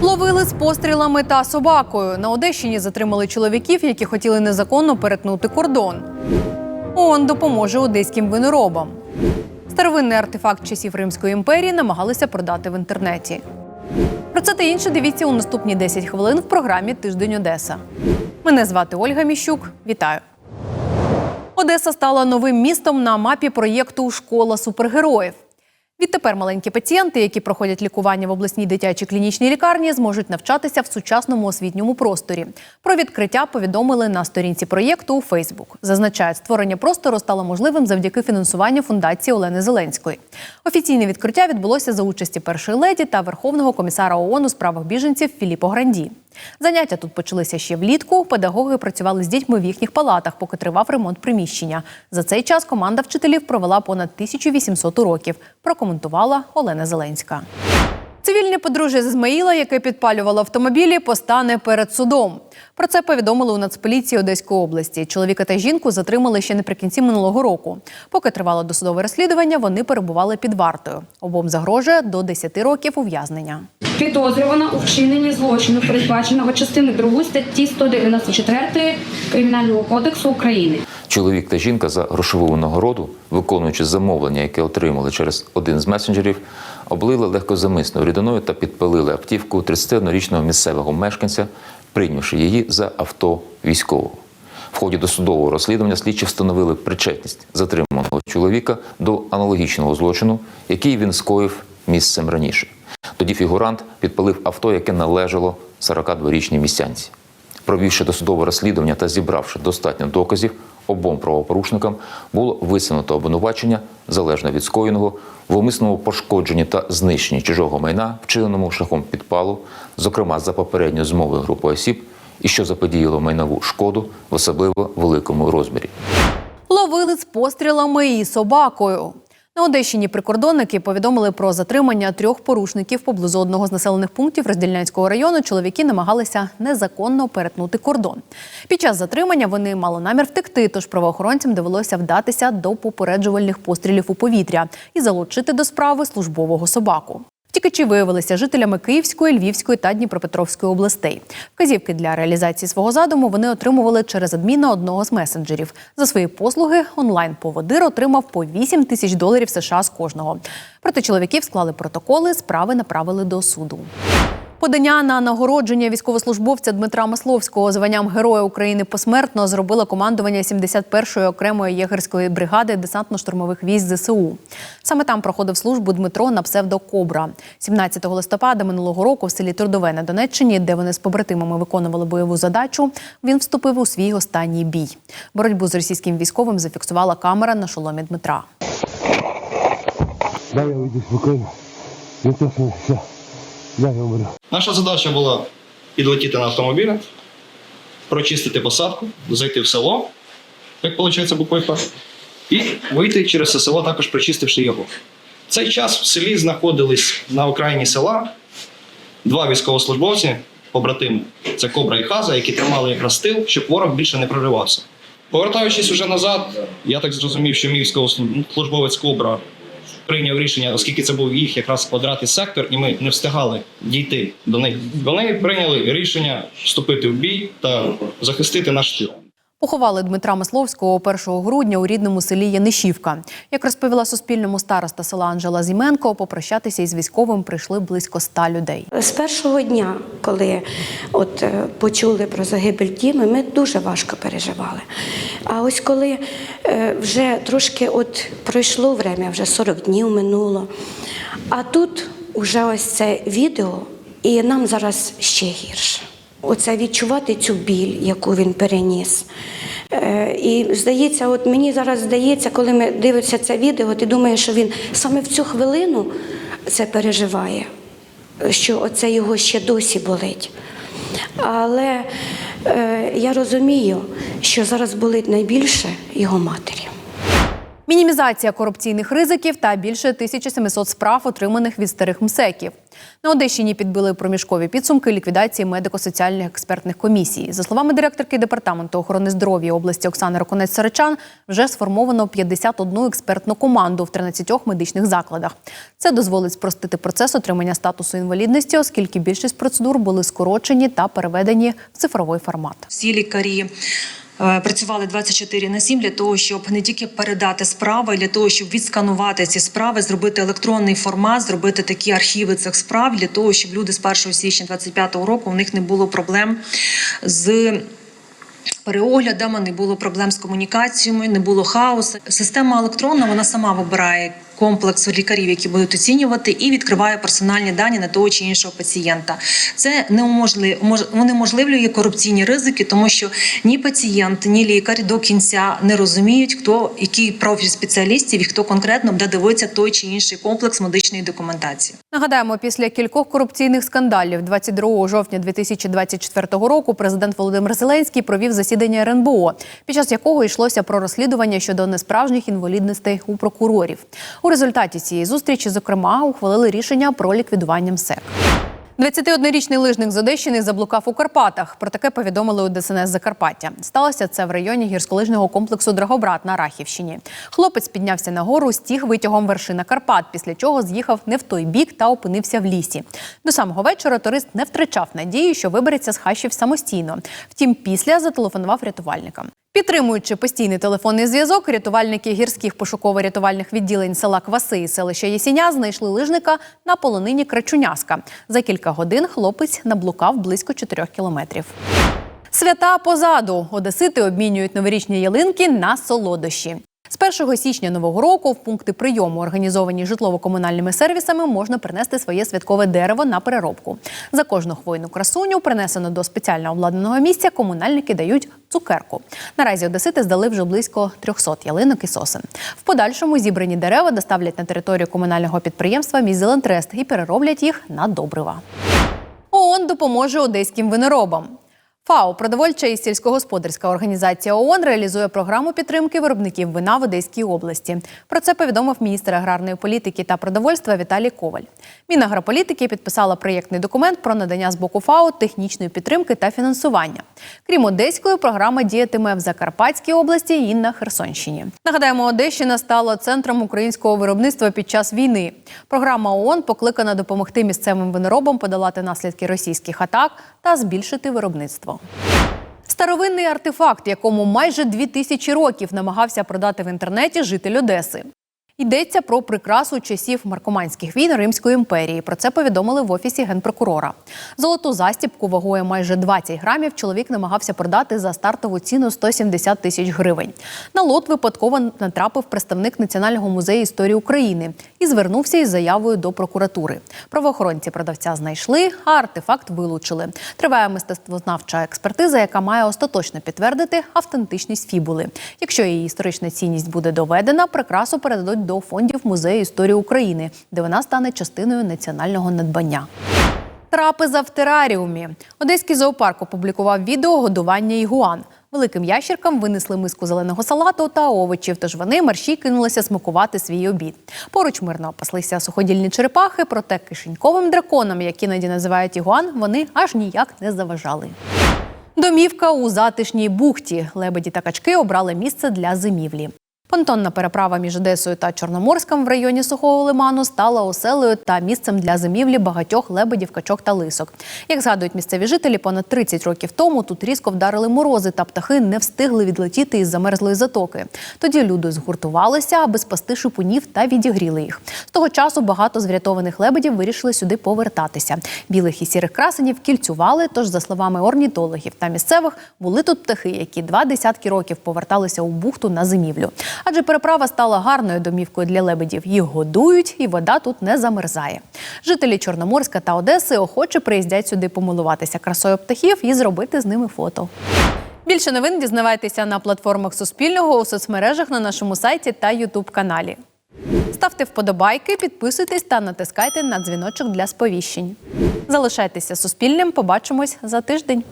Ловили з пострілами та собакою. На Одещині затримали чоловіків, які хотіли незаконно перетнути кордон. ООН допоможе одеським виноробам. Старовинний артефакт часів Римської імперії намагалися продати в інтернеті. Про це та інше дивіться у наступні 10 хвилин в програмі Тиждень Одеса. Мене звати Ольга Міщук. Вітаю. Одеса стала новим містом на мапі проєкту Школа супергероїв. Відтепер маленькі пацієнти, які проходять лікування в обласній дитячій клінічній лікарні, зможуть навчатися в сучасному освітньому просторі. Про відкриття повідомили на сторінці проєкту у Фейсбук. Зазначають, створення простору стало можливим завдяки фінансуванню фундації Олени Зеленської. Офіційне відкриття відбулося за участі першої леді та Верховного комісара ООН у справах біженців Філіппо Гранді. Заняття тут почалися ще влітку. Педагоги працювали з дітьми в їхніх палатах, поки тривав ремонт приміщення. За цей час команда вчителів провела понад 1800 уроків. Прокоментувала Олена Зеленська. Цивільне подружжя з Ізмаїла, яке підпалювало автомобілі, постане перед судом. Про це повідомили у Нацполіції Одеської області. Чоловіка та жінку затримали ще наприкінці минулого року. Поки тривало досудове розслідування, вони перебували під вартою. Обом загрожує до 10 років ув'язнення. Підозрювана у вчиненні злочину, передбаченого частини 2 статті 194 Кримінального кодексу України. Чоловік та жінка за грошову винагороду, виконуючи замовлення, яке отримали через один з месенджерів, облили легкозамисною рідиною та підпалили автівку 31-річного місцевого мешканця, прийнявши її за авто військового. В ході досудового розслідування слідчі встановили причетність затриманого чоловіка до аналогічного злочину, який він скоїв місцем раніше. Тоді фігурант підпалив авто, яке належало 42-річній містянці. Провівши досудове розслідування та зібравши достатньо доказів, обом правопорушникам було висунуто обвинувачення залежно від скоєного в умисному пошкодженні та знищенні чужого майна, вчиненому шляхом підпалу, зокрема за попередньою змовою групи осіб, і що заподіяло майнову шкоду в особливо великому розмірі. Ловили з пострілами і собакою. На Одещині прикордонники повідомили про затримання трьох порушників поблизу одного з населених пунктів Роздільнянського району. Чоловіки намагалися незаконно перетнути кордон. Під час затримання вони мали намір втекти, тож правоохоронцям довелося вдатися до попереджувальних пострілів у повітря і залучити до справи службового собаку. Втікачі виявилися жителями Київської, Львівської та Дніпропетровської областей. Вказівки для реалізації свого задуму вони отримували через адміна одного з месенджерів. За свої послуги онлайн-поводир отримав по 8 тисяч доларів США з кожного. Проти чоловіків склали протоколи, справи направили до суду. Подання на нагородження військовослужбовця Дмитра Масловського званням Героя України посмертно зробило командування 71-ї окремої єгерської бригади десантно-штурмових військ ЗСУ. Саме там проходив службу Дмитро на псевдо Кобра. 17 листопада минулого року в селі Трудове на Донеччині, де вони з побратимами виконували бойову задачу, він вступив у свій останній бій. Боротьбу з російським військовим зафіксувала камера на шоломі Дмитра. Дай я уйду спокійно. Не то, все. Я умру. Наша задача була підлетіти на автомобілі, прочистити посадку, зайти в село, як виходить буквально, і вийти через це село, також прочистивши його. В цей час в селі знаходились на окраїні села два військовослужбовці, побратими. Це Кобра і Хаза, які тримали якраз тил, щоб ворог більше не проривався. Повертаючись уже назад, я так зрозумів, що мій військовослужбовець Кобра прийняв рішення, оскільки це був їх якраз квадратний сектор, і ми не встигали дійти до них. Вони прийняли рішення вступити в бій та захистити наш тил. Поховали Дмитра Масловського 1 грудня у рідному селі Янишівка. Як розповіла Суспільному староста села Анжела Зіменко, попрощатися із військовим прийшли близько ста людей. З першого дня, коли от е, почули про загибель Діми, ми дуже важко переживали. А ось коли е, вже трошки от пройшло время, вже 40 днів минуло, а тут вже ось це відео, і нам зараз ще гірше. Оце відчувати цю біль, яку він переніс. Е, І здається, от мені зараз здається, коли ми дивимося це відео, ти думаєш, що він саме в цю хвилину це переживає що оце його ще досі болить. Але е, я розумію, що зараз болить найбільше його матері. Мінімізація корупційних ризиків та більше 1700 справ, отриманих від старих МСЕКів. На Одещині підбили проміжкові підсумки ліквідації медико-соціальних експертних комісій. За словами директорки департаменту охорони здоров'я області Оксани Роконець Саричан, вже сформовано 51 експертну команду в 13 медичних закладах. Це дозволить спростити процес отримання статусу інвалідності, оскільки більшість процедур були скорочені та переведені в цифровий формат. Всі лікарі працювали 24 на 7 для того, щоб не тільки передати справи, для того, щоб відсканувати ці справи, зробити електронний формат, зробити такі архіви цих справ, для того, щоб люди з 1 січня 2025 року у них не було проблем з. Переоглядами не було проблем з комунікаціями, не було хаосу. Система електронна вона сама вибирає комплекс лікарів, які будуть оцінювати, і відкриває персональні дані на того чи іншого пацієнта. Це неуможли... корупційні ризики, тому що ні пацієнт, ні лікар до кінця не розуміють, хто який профіль спеціалістів і хто конкретно буде дивитися той чи інший комплекс медичної документації. Нагадаємо, після кількох корупційних скандалів 22 жовтня 2024 року президент Володимир Зеленський провів засідання РНБО, під час якого йшлося про розслідування щодо несправжніх інвалідностей у прокурорів. Результаті цієї зустрічі, зокрема, ухвалили рішення про ліквідування МСЕК. 21-річний лижник з Одещини заблукав у Карпатах. Про таке повідомили у ДСНС Закарпаття. Сталося це в районі гірськолижного комплексу Драгобрат на Рахівщині. Хлопець піднявся на гору, стіг витягом вершина Карпат, після чого з'їхав не в той бік та опинився в лісі. До самого вечора турист не втрачав надії, що вибереться з хащів самостійно. Втім, після зателефонував рятувальникам. Підтримуючи постійний телефонний зв'язок, рятувальники гірських пошуково-рятувальних відділень села Кваси і селища Єсіня знайшли лижника на полонині Крачуняска. За кілька годин хлопець наблукав близько 4 кілометрів. Свята позаду одесити обмінюють новорічні ялинки на солодощі. З 1 січня нового року в пункти прийому, організовані житлово-комунальними сервісами, можна принести своє святкове дерево на переробку. За кожну хвойну красуню, принесену до спеціально обладнаного місця, комунальники дають цукерку. Наразі одесити здали вже близько 300 ялинок і сосен. В подальшому зібрані дерева доставлять на територію комунального підприємства «Мізелентрест» і перероблять їх на добрива. ООН допоможе одеським виноробам. ФАО, продовольча і сільськогосподарська організація ООН, реалізує програму підтримки виробників вина в Одеській області. Про це повідомив міністр аграрної політики та продовольства Віталій Коваль. Мінагрополітики підписала проєктний документ про надання з боку ФАО технічної підтримки та фінансування. Крім Одеської, програма діятиме в Закарпатській області і на Херсонщині. Нагадаємо, Одещина стала центром українського виробництва під час війни. Програма ООН покликана допомогти місцевим виноробам подолати наслідки російських атак та збільшити виробництво. Старовинний артефакт, якому майже дві тисячі років намагався продати в інтернеті житель Одеси. Йдеться про прикрасу часів маркоманських війн Римської імперії. Про це повідомили в офісі генпрокурора. Золоту застібку вагою майже 20 грамів чоловік намагався продати за стартову ціну 170 тисяч гривень. На лот випадково натрапив представник Національного музею історії України і звернувся із заявою до прокуратури. Правоохоронці продавця знайшли, а артефакт вилучили. Триває мистецтвознавча експертиза, яка має остаточно підтвердити автентичність фібули. Якщо її історична цінність буде доведена, прикрасу передадуть до фондів музею історії України, де вона стане частиною національного надбання. Трапеза в тераріумі. Одеський зоопарк опублікував відео годування ігуан. Великим ящеркам винесли миску зеленого салату та овочів, тож вони мерщій кинулися смакувати свій обід. Поруч мирно паслися суходільні черепахи, проте кишеньковим драконам, які іноді називають ігуан, вони аж ніяк не заважали. Домівка у затишній бухті. Лебеді та качки обрали місце для зимівлі. Понтонна переправа між Одесою та Чорноморськом в районі Сухого лиману стала оселею та місцем для зимівлі багатьох лебедів, качок та лисок. Як згадують місцеві жителі, понад 30 років тому тут різко вдарили морози, та птахи не встигли відлетіти із замерзлої затоки. Тоді люди згуртувалися, аби спасти шипунів та відігріли їх. З того часу багато з врятованих лебедів вирішили сюди повертатися. Білих і сірих красенів кільцювали. Тож, за словами орнітологів та місцевих, були тут птахи, які два десятки років поверталися у бухту на зимівлю. Адже переправа стала гарною домівкою для лебедів. Їх годують, і вода тут не замерзає. Жителі Чорноморська та Одеси охоче приїздять сюди помилуватися красою птахів і зробити з ними фото. Більше новин дізнавайтеся на платформах Суспільного у соцмережах на нашому сайті та Ютуб каналі. Ставте вподобайки, підписуйтесь та натискайте на дзвіночок для сповіщень. Залишайтеся суспільним. Побачимось за тиждень.